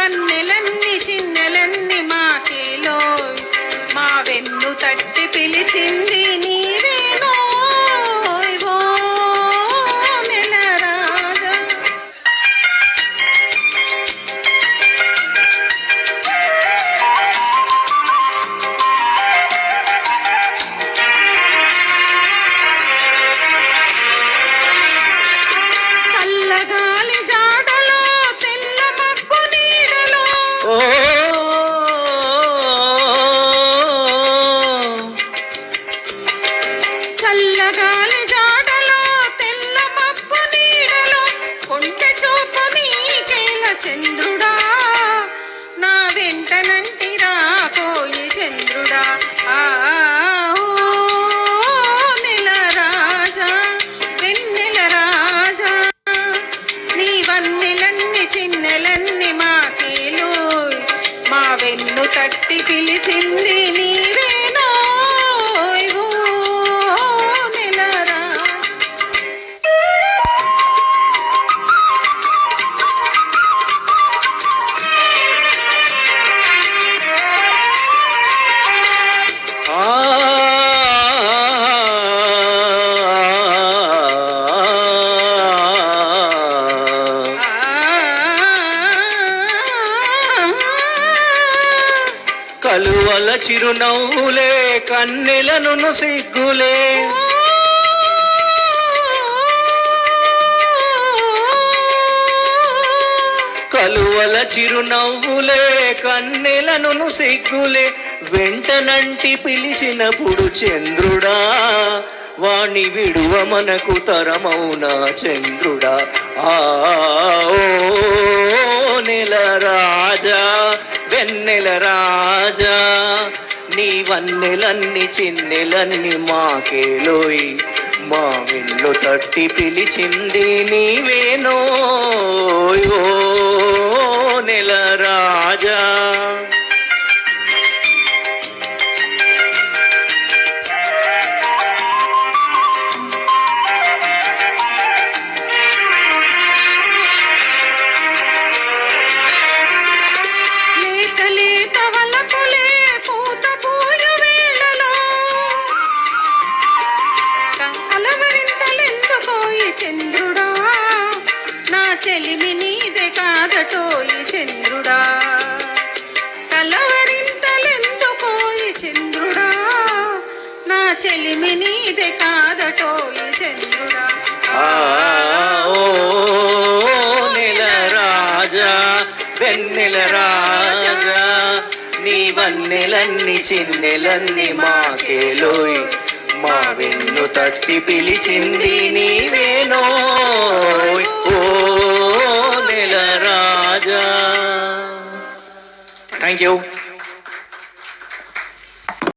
వన్నెలన్ని చిన్నెలన్ని మా చల్లగాలి జాడలో తెల్ల మబ్బు నీడలో కొంటె చూపు నీకేల చంద్రుడా? నా వెంటనంటి రాకోయి చంద్రుడా. ఆ నెల రాజా వెన్నెల రాజా. నీ వన్నెలన్ని చిన్నెలన్ని మాకేలో మా వెన్ను తట్టి పిలిచింది నీవే. కలువల చిరునవ్వులే కన్నెలను సిగ్గులే కలువల చిరునవ్వులే కన్నెలను సిగ్గులే వెంటనంటి పిలిచినప్పుడు చంద్రుడా వాణి విడువ మనకు తరమౌనా చంద్రుడా ఆ నెల రాజా వెన్నెల రాజా నీ వన్నెలన్ని చిన్నెలన్ని మాకేలోయ్ మా విల్లు తట్టి పిలిచింది నీవేనో నా చెలిమి నీదే కాదటోయి చంద్రుడా. కలవరింతలెందుకోయి చంద్రుడా. నా చెలిమి నీదే కాదటోయి చంద్రుడా. ఓ నెల రాజా వెన్నెల రాజా నీ వన్నెలన్ని చిన్నెలన్ని మాకేలోయ్ మా వెన్ను తట్టి పిలిచింది నీవేనో? ఓ నెల రాజా. Thank you